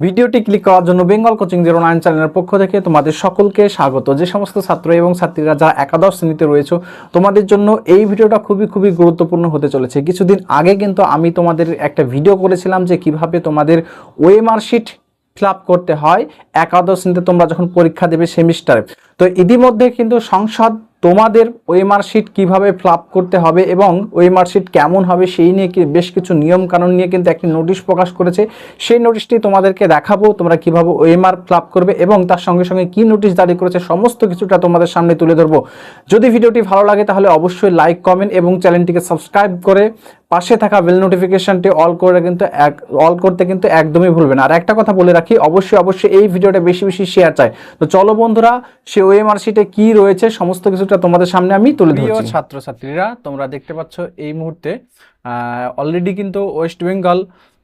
ভিডিওটি ক্লিক করার জন্য বেঙ্গল কোচিং জিরো নাইন চ্যানেলের পক্ষ থেকে তোমাদের সকলকে স্বাগত। যে সমস্ত ছাত্র এবং ছাত্রীরা যারা একাদশ শ্রেণীতে রয়েছে, তোমাদের জন্য এই ভিডিওটা খুবই খুবই গুরুত্বপূর্ণ হতে চলেছে। কিছুদিন আগে কিন্তু আমি তোমাদের একটা ভিডিও করেছিলাম যে কীভাবে তোমাদের ওয়েমার শিট ফিল করতে হয়। একাদশ শ্রেণীতে তোমরা যখন পরীক্ষা দেবে সেমিস্টারে। তো ইতিমধ্যে কিন্তু সংসদ তোমাদের ওয়েমার শিট কীভাবে ফ্লাপ করতে হবে এবং ওই শিট কেমন হবে সেই নিয়ে কি বেশ কিছু নিয়ম কানুন নিয়ে কিন্তু একটি নোটিশ প্রকাশ করেছে। সেই নোটিশটি তোমাদেরকে দেখাবো, তোমরা কীভাবে ওয়েমার ফ্লাপ করবে এবং তার সঙ্গে সঙ্গে কি নোটিশ জারি করেছে সমস্ত কিছুটা তোমাদের সামনে তুলে ধরবো। যদি ভিডিওটি ভালো লাগে তাহলে অবশ্যই লাইক, কমেন্ট এবং চ্যানেলটিকে সাবস্ক্রাইব করে পাশে থাকা বেল নোটিফিকেশনটি অল করে কিন্তু এক অল করতে কিন্তু একদমই ভুলবেন না। আর একটা কথা বলে রাখি অবশ্যই অবশ্যই এই ভিডিওটা বেশি বেশি শেয়ার চাই। তো চলো বন্ধুরা সে ওএমআর শিটে কি রয়েছে সমস্ত কিছুটা তোমাদের সামনে আমি তুলে ধরছি। ছাত্রছাত্রীরা তোমরা দেখতে পাচ্ছ এই মুহূর্তে অলরেডি কিন্তু West Bengal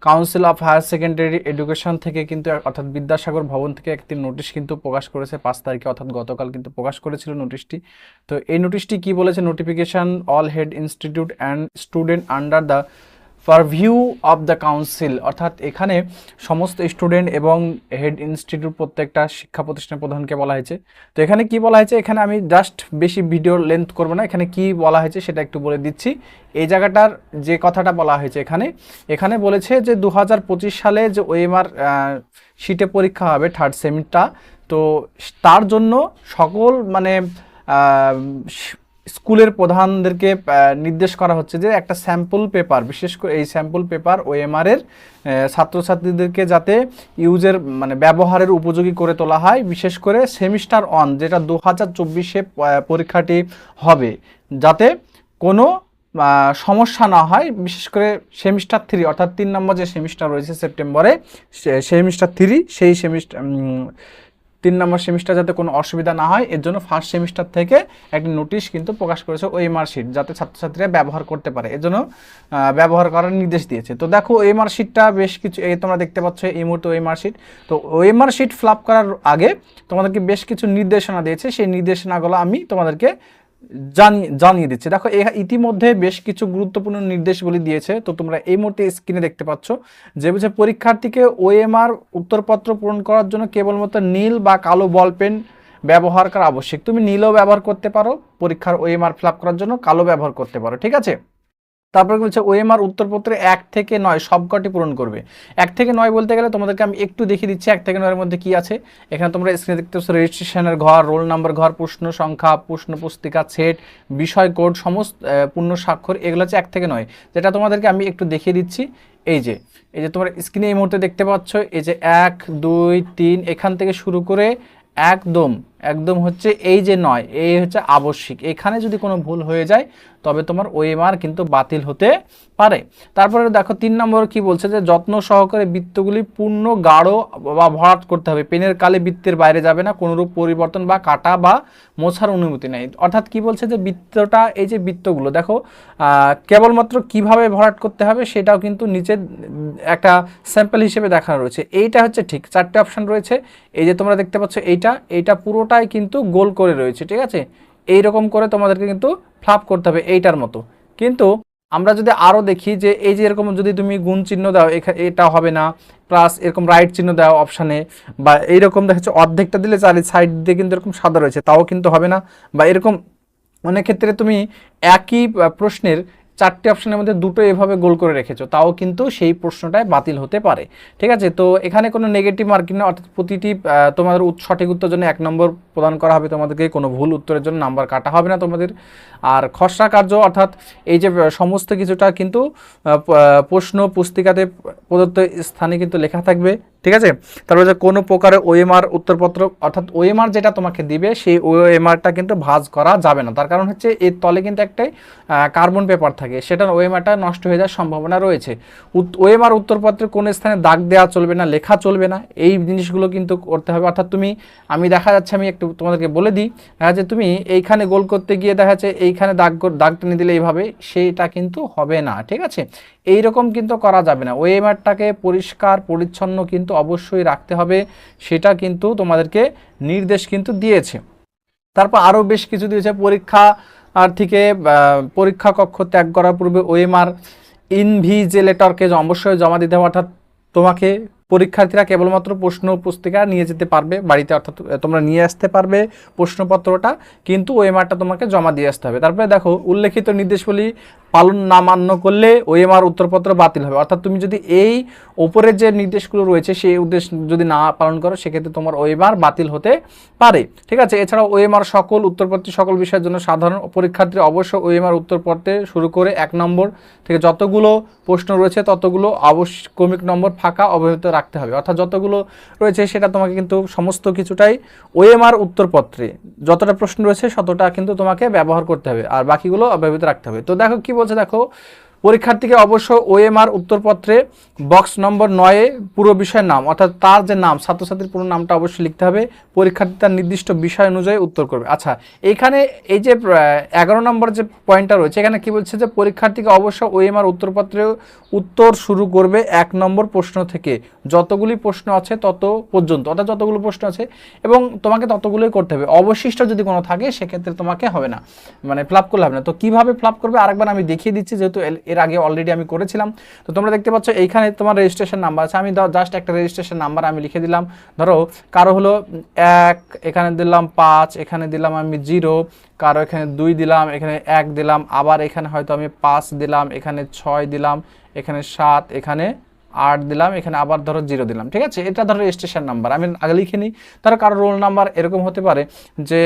council of higher secondary education থেকে কিন্তু, অর্থাৎ বিদ্যাসাগর ভবন থেকে একটি নোটিশ কিন্তু প্রকাশ করেছে পাঁচ তারিখে, অর্থাৎ গতকাল কিন্তু প্রকাশ করেছিল নোটিশটি। তো এই নোটিশটি কি বলেছে? Notification all head institute and student under the purview of the council অর্থাৎ এখানে সমস্ত স্টুডেন্ট এবং হেড ইনস্টিটিউট প্রত্যেকটা শিক্ষা প্রতিষ্ঠান প্রধানকে বলা হয়েছে। তো এখানে কি বলা হয়েছে? এখানে আমি জাস্ট বেশি ভিডিও লেন্থ করব না। এখানে কি বলা হয়েছে সেটা একটু বলে দিচ্ছি। এই জায়গাটার যে কথাটা বলা হয়েছে এখানে এখানে বলেছে যে দু হাজার পঁচিশ সালে যে ওএমআর শিটে পরীক্ষা হবে থার্ড সেমিটা তো তার জন্য সকল মানে স্কুলের প্রধানদেরকে নির্দেশ করা হচ্ছে যে একটা স্যাম্পল পেপার, বিশেষ করে এই স্যাম্পল পেপার ওএমআর এর ছাত্রছাত্রীদেরকে যাতে ইউজের মানে ব্যবহারের উপযোগী করে তোলা হয়, বিশেষ করে সেমিস্টার অন যেটা দু হাজার চব্বিশে পরীক্ষাটি হবে, যাতে কোনো সমস্যা না হয়, বিশেষ করে সেমিস্টার থ্রি, অর্থাৎ তিন নম্বর যে সেমিস্টার রয়েছে সেপ্টেম্বরে সেমিস্টার থ্রি, সেই সেমিস্টার তিন নম্বর সেমিস্টার যাতে কোনো অসুবিধা না হয়, এর জন্য ফার্স্ট সেমিস্টার থেকে একটি নোটিশ কিন্তু প্রকাশ করেছে ওই মার্কশিট যাতে ছাত্রছাত্রীরা ব্যবহার করতে পারে। এর জন্য ব্যবহার করার নির্দেশ দিয়েছে। তো দেখো ওই মার্কশিটটা বেশ কিছু, এই তোমরা দেখতে পাচ্ছ এই মুহূর্তে ওই মার্কশিট তো ওই মার্কশিট ফ্লাপ করার আগে তোমাদেরকে বেশ কিছু নির্দেশনা দিয়েছে। সেই নির্দেশনাগুলো আমি তোমাদেরকে জানিয়ে জানিয়ে দিচ্ছে। দেখো ইতিমধ্যে বেশ কিছু গুরুত্বপূর্ণ নির্দেশগুলি দিয়েছে। তো তোমরা এই মুহূর্তে স্ক্রিনে দেখতে পাচ্ছ যে বুঝে পরীক্ষার্থীকে ওএমআর উত্তরপত্র পূরণ করার জন্য কেবলমাত্র নীল বা কালো বল পেন ব্যবহার করা আবশ্যক। তুমি নীলও ব্যবহার করতে পারো, পরীক্ষার ওএমআর ফিল করার জন্য কালো ব্যবহার করতে পারো। ঠিক আছে? তারপরে বলছে ওএমআর উত্তরপত্রে এক থেকে নয় সবকটি পূরণ করবে। এক থেকে নয় বলতে গেলে তোমাদেরকে আমি একটু দেখিয়ে দিচ্ছি, এক থেকে নয়ের মধ্যে কি আছে। এখানে তোমরা স্ক্রিনে দেখতে পাচ্ছ রেজিস্ট্রেশনের ঘর রোল নাম্বার ঘর, প্রশ্ন সংখ্যা, প্রশ্ন পুস্তিকা সেট বিষয় কোড সমস্ত পূর্ণ স্বাক্ষর, এগুলো হচ্ছে এক থেকে নয়। যেটা তোমাদেরকে আমি একটু দেখিয়ে দিচ্ছি, এই যে এই যে তোমরা স্ক্রিনে এই মুহূর্তে দেখতে পাচ্ছ, এই যে এক, দুই, তিন, এখান থেকে শুরু করে একদম একদম হচ্ছে এই যে নয়, এই হচ্ছে আবশ্যিক। এখানে যদি কোনো ভুল হয়ে যায়, তবে তোমার ওএমআর কিন্তু বাতিল হতে পারে। তারপরে দেখো, তিন নম্বর কি বলছে যে, যত্ন সহকারে বৃত্তগুলি পূর্ণ, গাঢ় বা ভরাট করতে হবে। পেনের কালে বৃত্তের বাইরে যাবে না, কোনোরূপ পরিবর্তন বা কাটা বা মোছার অনুমতি নেই। অর্থাৎ কি বলছে যে, বৃত্তটা, এই যে বৃত্তগুলো, দেখো কেবলমাত্র কীভাবে ভরাট করতে হবে সেটাও কিন্তু নিচে একটা স্যাম্পল হিসেবে দেখানো রয়েছে। এইটা হচ্ছে ঠিক, চারটে অপশন রয়েছে। এই যে তোমরা দেখতে পাচ্ছ, এইটা এইটা পুরোটাই কিন্তু গোল করে রয়েছে, ঠিক আছে? এই রকম করে তোমাদেরকে কিন্তু ফ্লাপ করতে হবে এইটার মতো। কিন্তু আমরা যদি আরও দেখি যে এই যে এরকম যদি তুমি গুণ চিহ্ন দাও এটা হবে না প্লাস এরকম রাইট চিহ্ন দাও অপশানে বা এইরকম দেখা যাচ্ছে অর্ধেকটা দিলে চারি সাইড দিয়ে কিন্তু এরকম সাদা রয়েছে, তাও কিন্তু হবে না। বা এরকম অনেক ক্ষেত্রে তুমি একই প্রশ্নের চারটি অপশনের মধ্যে দুটো এভাবে গোল করে রেখেছো, তাও কিন্তু সেই প্রশ্নটায় বাতিল হতে পারে। ঠিক আছে? তো এখানে কোনো নেগেটিভ মার্কিং না অর্থাৎ প্রতিটি তোমাদের সঠিক উত্তর জন্য এক নম্বর প্রদান করা হবে তোমাদেরকে, কোনো ভুল উত্তরের জন্য নাম্বার কাটা হবে না তোমাদের। আর খসড়া কার্য, অর্থাৎ এই যে সমস্ত কিছুটা কিন্তু প্রশ্ন, পুস্তিকাতে প্রদত্ত স্থানে কিন্তু লেখা থাকবে। ঠিক আছে? তারপরে যে কোনো প্রকারে ওএমআর উত্তরপত্র, অর্থাৎ ওএমআর যেটা তোমাকে দিবে, সেই ওএমআরটা কিন্তু ভাজ করা যাবে না। তার কারণ হচ্ছে এর তলে কিন্তু একটাই কার্বন পেপার থাকে। সেটার ওএমআরটা নষ্ট হয়ে যাওয়ার সম্ভাবনা রয়েছে। ওএমআর উত্তরপত্রে কোনো স্থানে দাগ দেওয়া চলবে না, লেখা চলবে না। এই জিনিসগুলো কিন্তু করতে হবে। অর্থাৎ তুমি, আমি দেখা যাচ্ছে, আমি একটু তোমাদেরকে বলে দিই যাচ্ছে তুমি এইখানে গোল করতে গিয়ে দেখা যাচ্ছে এইখানে দাগ দাগ টেনে দিলে এইভাবে সেইটা কিন্তু হবে না। ঠিক আছে? এই রকম কিন্তু করা যাবে না। ওএমআরটাকে পরিষ্কার, পরিচ্ছন্ন কিন্তু অবশ্যই রাখতে হবে, সেটা কিন্তু তোমাদেরকে নির্দেশ কিন্তু দিয়েছে। তারপর আরও বেশ কিছু দিয়েছে, পরীক্ষা আর থেকে পরীক্ষা কক্ষ ত্যাগ করার পূর্বে ওএমআর ইনভিজেলেটরকে অবশ্যই জমা দিতে হবে, অর্থাৎ তোমাকে পরীক্ষার্থীরা কেবলমাত্র প্রশ্ন পুস্তিকা নিয়ে যেতে পারবে বাড়িতে, অর্থাৎ তোমরা নিয়ে আসতে পারবে প্রশ্নপত্রটা, কিন্তু ওএমআরটা তোমাকে জমা দিয়ে আসতে হবে। তারপরে দেখো, উল্লেখিত নির্দেশগুলি পালন না মান্য করলে ওএমআর উত্তরপত্র বাতিল হবে। অর্থাৎ তুমি যদি এই ওপরের যে নির্দেশগুলো রয়েছে, সেই উদ্দেশ্য যদি না পালন করো, সেক্ষেত্রে তোমার ওএমআর বাতিল হতে পারে। ঠিক আছে? এছাড়াও ওএমআর সকল উত্তরপত্র, সকল বিষয়ের জন্য সাধারণ পরীক্ষার্থী অবশ্য ওএমআর উত্তর পড়তে শুরু করে এক নম্বর থেকে যতগুলো প্রশ্ন রয়েছে, ততগুলো অবশ্যই ক্রমিক নম্বর ফাঁকা অব্যাহত রাখতে হবে। অর্থাৎ যতগুলো রয়েছে সেটা তোমাকে কিন্তু সমস্ত কিছুটাই ওএমআর উত্তরপত্রে, যতটা প্রশ্ন রয়েছে ততটা কিন্তু তোমাকে ব্যবহার করতে হবে। আর বাকিগুলো অব্যাহত রাখতে হবে। তো দেখো কি বলছে দেখো পরীক্ষার্থীকে অবশ্য ওএমআর উত্তরপত্রে বক্স নম্বর নয়ে পুরো বিষয়ের নাম, অর্থাৎ তার যে নাম, ছাত্রছাত্রীর পুরো নামটা অবশ্যই লিখতে হবে। পরীক্ষার্থী তার নির্দিষ্ট বিষয় অনুযায়ী উত্তর করবে। আচ্ছা এখানে এই যে এগারো নম্বর যে পয়েন্টটা রয়েছে, এখানে কি বলছে যে পরীক্ষার্থীকে অবশ্য ওএমআর উত্তরপত্রে উত্তর শুরু করবে এক নম্বর প্রশ্ন থেকে। যতগুলি প্রশ্ন আছে তত পর্যন্ত, অর্থাৎ যতগুলো প্রশ্ন আছে, এবং তোমাকে ততগুলোই করতে হবে। অবশিষ্ট যদি কোনো থাকে, সেক্ষেত্রে তোমাকে হবে না মানে ফ্লাপ করলে হবে না। তো কীভাবে ফ্লাপ করবে? আরেকবার আমি দেখিয়ে দিচ্ছি, যেহেতু এর আগে অলরেডি আমি করেছিলাম। তো তোমরা দেখতে পাচ্ছ এইখানে তোমার রেজিস্ট্রেশন নাম্বার আছে। আমি জাস্ট একটা রেজিস্ট্রেশন নাম্বার আমি লিখে দিলাম। ধরো কারও হলো এক, এখানে দিলাম পাঁচ, এখানে দিলাম আমি জিরো, কারও এখানে দুই দিলাম, এখানে এক দিলাম, আবার এখানে হয়তো আমি পাঁচ দিলাম, এখানে ছয় দিলাম, এখানে সাত, এখানে আট দিলাম, এখানে আবার ধরো জিরো দিলাম। ঠিক আছে? এটা ধরো রেজিস্ট্রেশন নাম্বার আমি আগে লিখে নিই। ধরো কারও রোল নাম্বার এরকম হতে পারে যে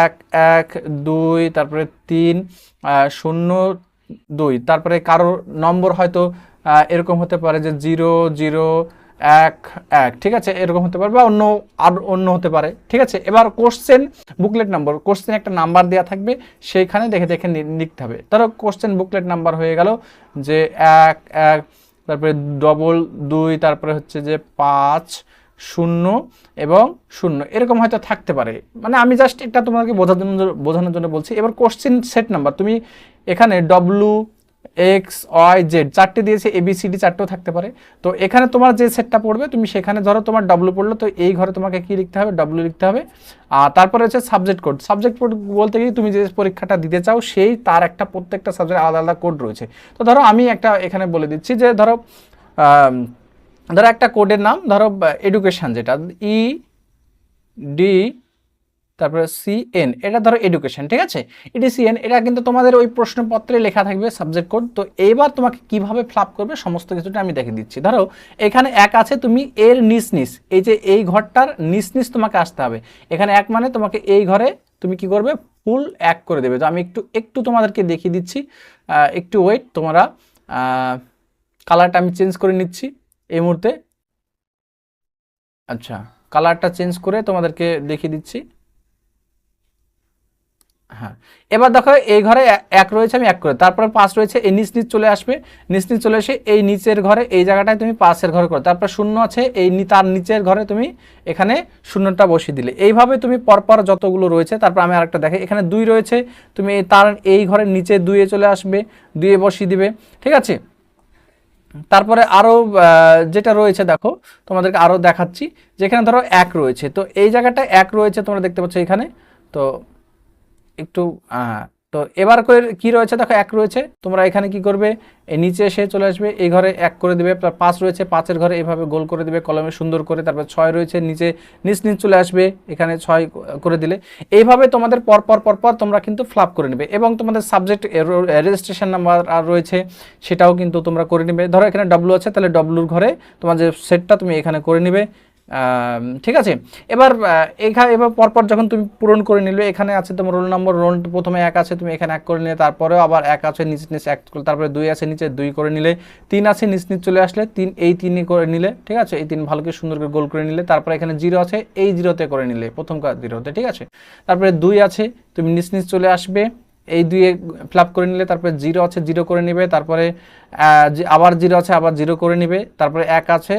এক এক, দুই, তারপরে তিন শূন্য দুই। তারপরে কারও নম্বর হয়তো এরকম হতে পারে যে জিরো জিরো, এক এক। ঠিক আছে? এরকম হতে পারে বা অন্য আর অন্য হতে পারে। ঠিক আছে? এবার কোশ্চেন বুকলেট নাম্বার কোশ্চেন একটা নাম্বার দেওয়া থাকবে, সেইখানে দেখে দেখে লিখতে হবে। ধরো কোশ্চেন বুকলেট নাম্বার হয়ে গেল যে এক এক, তারপরে ডবল দুই, তারপরে হচ্ছে যে পাঁচ শূন্য এবং শূন্য। এরকম হয়তো থাকতে পারে। মানে আমি জাস্ট এটা তোমাকে বোঝার জন্য, বোঝানোর জন্য বলছি। এবার কোশ্চেন সেট নাম্বার তুমি এখানে ডব্লু এক্স ওয়াই জেড চারটে দিয়েছে এবিসিডি চারটেও থাকতে পারে। তো এখানে তোমার যে সেটটা পড়বে, তুমি সেখানে ধরো তোমার ডব্লু পড়ল, তো এই ঘরে তোমাকে কি লিখতে হবে? ডব্লু লিখতে হবে। আর তারপরে হচ্ছে সাবজেক্ট কোড সাবজেক্ট কোড বলতে গিয়ে তুমি যে পরীক্ষাটা দিতে চাও, সেই তার একটা প্রত্যেকটা সাবজেক্ট আলাদা আলাদা কোড রয়েছে। তো ধরো আমি একটা এখানে বলে দিচ্ছি যে ধরো ধরো একটা কোডের নাম, ধরো এডুকেশন যেটা ই ডি তারপরে সিএন এটা ধরো এডুকেশন ঠিক আছে? এটি সিএন এটা কিন্তু তোমাদের ওই প্রশ্নপত্রে লেখা থাকবে সাবজেক্ট কোড তো এবার তোমাকে কীভাবে ফ্লাপ করবে সমস্ত কিছুটা আমি দেখে দিচ্ছি। ধরো, এখানে এক আছে, তুমি এর নিচ নিস এই যে এই ঘরটার নিচ নিচ তোমাকে আসতে হবে। এখানে এক মানে তোমাকে এই ঘরে তুমি কি করবে? ফুল এক করে দেবে। তো আমি একটু একটু তোমাদেরকে দেখিয়ে দিচ্ছি একটু ওয়েট তোমরা কালারটা আমি চেঞ্জ করে নিচ্ছি। এই মুহূর্তে। আচ্ছা কালারটা চেঞ্জ করে তোমাদেরকে দেখিয়ে দিচ্ছি। হ্যাঁ এবার দেখো এই ঘরে এক রয়েছে, আমি এক করে। তারপরে পাঁচ রয়েছে, এই নিচ নিচ চলে আসবে। নিচ নিচ চলে এসে এই নিচের ঘরে, এই জায়গাটায় তুমি পাঁচের ঘরে করো। তারপর শূন্য আছে, এই তার নিচের ঘরে তুমি এখানে শূন্যটা বসিয়ে দিলে। এইভাবে তুমি পরপর যতগুলো রয়েছে, তারপর আমি আরেকটা দেখে এখানে দুই রয়েছে, তুমি তার এই ঘরের নিচে দুইয়ে চলে আসবে, দুইয়ে বসিয়ে দিবে। ঠিক আছে? তারপরে আরও যেটা রয়েছে দেখো, তোমাদেরকে আরও দেখাচ্ছি, যেখানে ধরো এক রয়েছে। তো এই জায়গাটা এক রয়েছে তোমরা দেখতে পাচ্ছ এখানে। তো একটু তো এবার করে কি রয়েছে? দেখো, এক রয়েছে। তোমরা এখানে কি করবে? নিচে এসে চলে আসবে। এই ঘরে এক করে দেবে। পাঁচ রয়েছে। পাঁচের ঘরে এইভাবে গোল করে দেবে, কলমে সুন্দর করে। তারপর ছয় রয়েছে। নিচে নিচ নিচ চলে আসবে। এখানে ছয় করে দিলে। এইভাবে তোমাদের পর পর পর পর তোমরা কিন্তু ফ্লাপ করে নেবে। এবং তোমাদের সাবজেক্ট রেজিস্ট্রেশন নাম্বার আর রয়েছে, সেটাও কিন্তু তোমরা করে নেবে। ধরো এখানে ডব্লু আছে, তাহলে ডব্লুর ঘরে তোমার যে সেটটা তুমি এখানে করে নেবে। ঠিক আছে? এবার এখানে এবার পরপর যখন তুমি পূরণ করে নিলে, এখানে আছে তোমার রোল নম্বর রোল প্রথমে এক আছে, তুমি এখানে এক করে নিলে, তারপরেও আবার এক আছে, নিচ নিচ এক করে, তারপরে দুই আছে, নিচে দুই করে নিলে, তিন আছে, নিচ নিচ চলে আসলে, তিন, এই তিনই করে নিলে, ঠিক আছে? এই তিন ভালোকে সুন্দর করে গোল করে নিলে, তারপরে এখানে জিরো আছে, এই জিরোতে করে নিলে, প্রথম জিরোতে, ঠিক আছে? তারপরে দুই আছে, তুমি নিচ নিচ চলে আসবে, এই দুয়ে ফ্লাপ করে নিলে, তারপরে জিরো আছে, জিরো করে নিবে, তারপরে আবার জিরো আছে, আবার জিরো করে নিবে, তারপরে এক আছে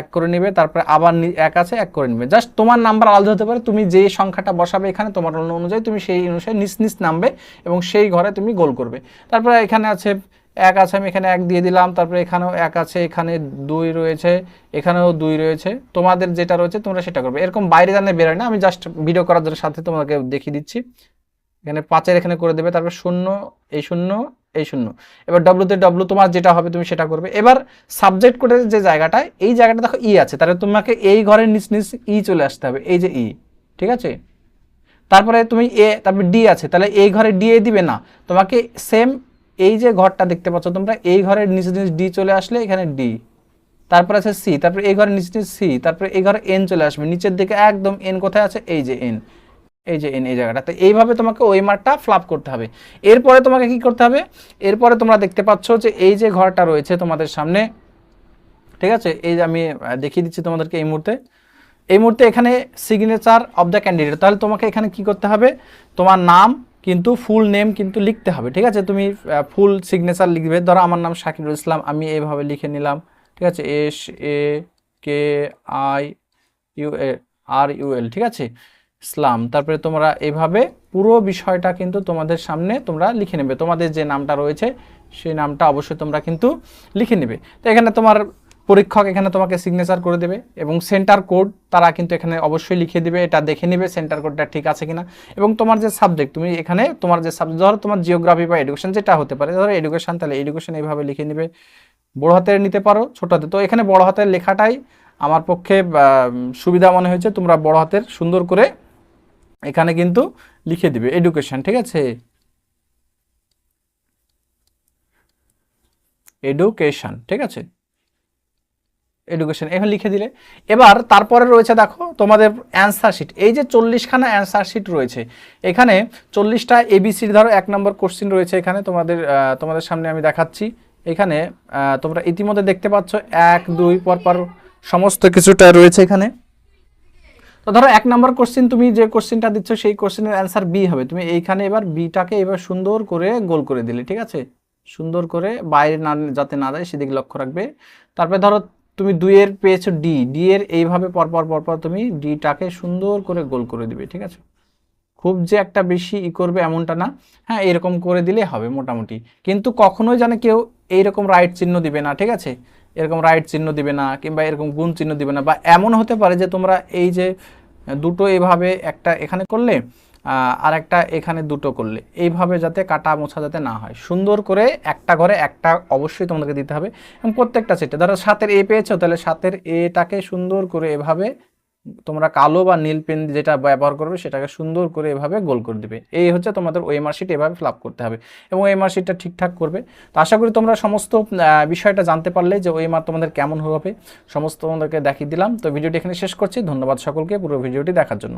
এক করে নিবে, তারপরে আবার এক আছে, এক করে নিবে। জাস্ট তোমার নাম্বার আলাদা হতে পারে, তুমি যে সংখ্যাটা বসাবে এখানে, তোমার অন্য অনুযায়ী তুমি সেই অনুসারে নিচ নিচ নামবে এবং সেই ঘরে তুমি গোল করবে। তারপরে এখানে আছে, এক আছে, আমি এখানে এক দিয়ে দিলাম, তারপরে এখানেও এক আছে, এখানে দুই রয়েছে, এখানেও দুই রয়েছে। তোমাদের যেটা রয়েছে, তোমরা সেটা করবে। এরকম বাইরে জানে বেরোয় না, আমি জাস্ট ভিডিও করার সাথে তোমাকে দেখিয়ে দিচ্ছি। এখানে পাঁচের এখানে করে দেবে, তারপর শূন্য, এই শূন্য এই শূন্য। এবার ডব্লুতে ডব্লু তোমার যেটা হবে তুমি সেটা করবে। এবার সাবজেক্ট কোডের যে জায়গাটা এই জায়গাটা দেখো ই আছে। তাহলে তোমাকে এই ঘরের নিচ নিচ ই চলে আসতে হবে, এই যে ই ঠিক আছে? তারপরে তুমি এ তারপরে ডি আছে। তাহলে এই ঘরে ডি এ দিবে না। তোমাকে সেম এই যে ঘরটা দেখতে পাচ্ছ তোমরা, এই ঘরের নিচে নিচ ডি চলে আসলে এখানে ডি তারপরে আছে সি তারপরে এই ঘরের নিচে নিচ সি তারপরে এই ঘরে এন চলে আসবে। নিচের দিকে একদম এন কোথায় আছে? এই যে এন এই যে, এই জায়গাটা। তো এইভাবে তোমাকে ওই মার্কটা ফ্লাপ করতে হবে। এরপরে তোমাকে কি করতে হবে? এরপরে তোমরা দেখতে পাচ্ছ যে, এই যে ঘরটা রয়েছে তোমাদের সামনে, ঠিক আছে? এই যে আমি দেখিয়ে দিচ্ছি তোমাদেরকে এই মুহূর্তে। এই মুহূর্তে এখানে সিগনেচার অফ দ্য ক্যান্ডিডেট তাহলে তোমাকে এখানে কি করতে হবে? তোমার নাম কিন্তু ফুল নেম কিন্তু লিখতে হবে, ঠিক আছে? তুমি ফুল সিগনেচার লিখবে। ধরো আমার নাম শাকিরুল ইসলাম, আমি এইভাবে লিখে নিলাম, ঠিক আছে? S, A, K, I, U, A, R, U, L, ঠিক আছে? ইসলাম, তারপরে তোমরা এভাবে পুরো বিষয়টা কিন্তু তোমাদের সামনে তোমরা লিখে নেবে। তোমাদের যে নামটা রয়েছে, সেই নামটা অবশ্যই তোমরা কিন্তু লিখে নেবে। তো এখানে তোমার পরীক্ষক এখানে তোমাকে সিগনেচার করে দেবে এবং সেন্টার কোড তারা কিন্তু এখানে অবশ্যই লিখে দিবে, এটা দেখে নেবে সেন্টার কোডটা ঠিক আছে কিনা। এবং তোমার যে সাবজেক্ট তুমি এখানে তোমার যে সাবজেক্ট ধরো তোমার জিওগ্রাফি বা এডুকেশন যেটা হতে পারে, ধরো এডুকেশন তাহলে এডুকেশন এইভাবে লিখে নেবে। বড় হাতের নিতে পারো, ছোট হাতে তো এখানে বড় হাতের লেখাটাই আমার পক্ষে সুবিধা মনে হয়েছে, তোমরা বড় হাতের সুন্দর করে এখানে কিন্তু লিখে দিবে এডুকেশন ঠিক আছে? এডুকেশন ঠিক আছে? এডুকেশন এখানে লিখে দিলে। এবার তারপরে রয়েছে দেখো তোমাদের অ্যান্সার শিট এই যে চল্লিশখানা অ্যান্সার শিট রয়েছে, এখানে চল্লিশটা এবিসির ধরো, এক নম্বর কোশ্চিন রয়েছে এখানে তোমাদের তোমাদের সামনে আমি দেখাচ্ছি। এখানে তোমরা ইতিমধ্যে দেখতে পাচ্ছ, এক, দুই পর পর সমস্ত কিছুটা রয়েছে এখানে। তো ধরো এক নম্বর কোশ্চিন তুমি যে কোশ্চিনটা দিচ্ছ, সেই কোশ্চিনের অ্যান্সার বি হবে। তুমি এইখানে এবার বিটাকে এবার সুন্দর করে গোল করে দিলে, ঠিক আছে? সুন্দর করে বাইরে না যাতে না যায়, সেদিকে লক্ষ্য রাখবে। তারপরে ধরো তুমি দুইয়ের পেয়েছ ডি ডি এর এইভাবে পরপর পরপর তুমি ডিটাকে সুন্দর করে গোল করে দিবে, ঠিক আছে? খুব যে একটা বেশি ই করবে এমনটা না। হ্যাঁ এরকম করে দিলে হবে মোটামুটি। কিন্তু কখনোই জানে কেউ এইরকম রাইট চিহ্ন দিবে না, ঠিক আছে? এরকম রাইট চিহ্ন দিবে না কিংবা এরকম গুণ চিহ্ন দিবে না বা এমন হতে পারে যে তোমরা এই যে দুটো এভাবে একটা এখানে করলে আর একটা এখানে দুটো করলে। এইভাবে যাতে কাটা মোছা যাতে না হয়। সুন্দর করে একটা ঘরে একটা অবশ্যই তোমাদেরকে দিতে হবে। এবং প্রত্যেকটা সেটে, ধরো সাতের এ পেয়েছ, তাহলে সাতের এটাকে সুন্দর করে এভাবে তোমরা কালো বা নীল পেন যেটা ব্যবহার করবে সেটাকে সুন্দর করে এভাবে গোল করে দেবে। এই হচ্ছে তোমাদের ওই মার্কশিট এভাবে ফিল করতে হবে এবং এই মার্কশিটটা ঠিকঠাক করবে। তো আশা করি তোমরা সমস্ত বিষয়টা জানতে পারলে যে ওই মার তোমাদের কেমন হবে। সমস্ত তোমাদেরকে দেখিয়ে দিলাম। তো ভিডিওটি এখানে শেষ করছি। ধন্যবাদ সকলকে পুরো ভিডিওটি দেখার জন্য।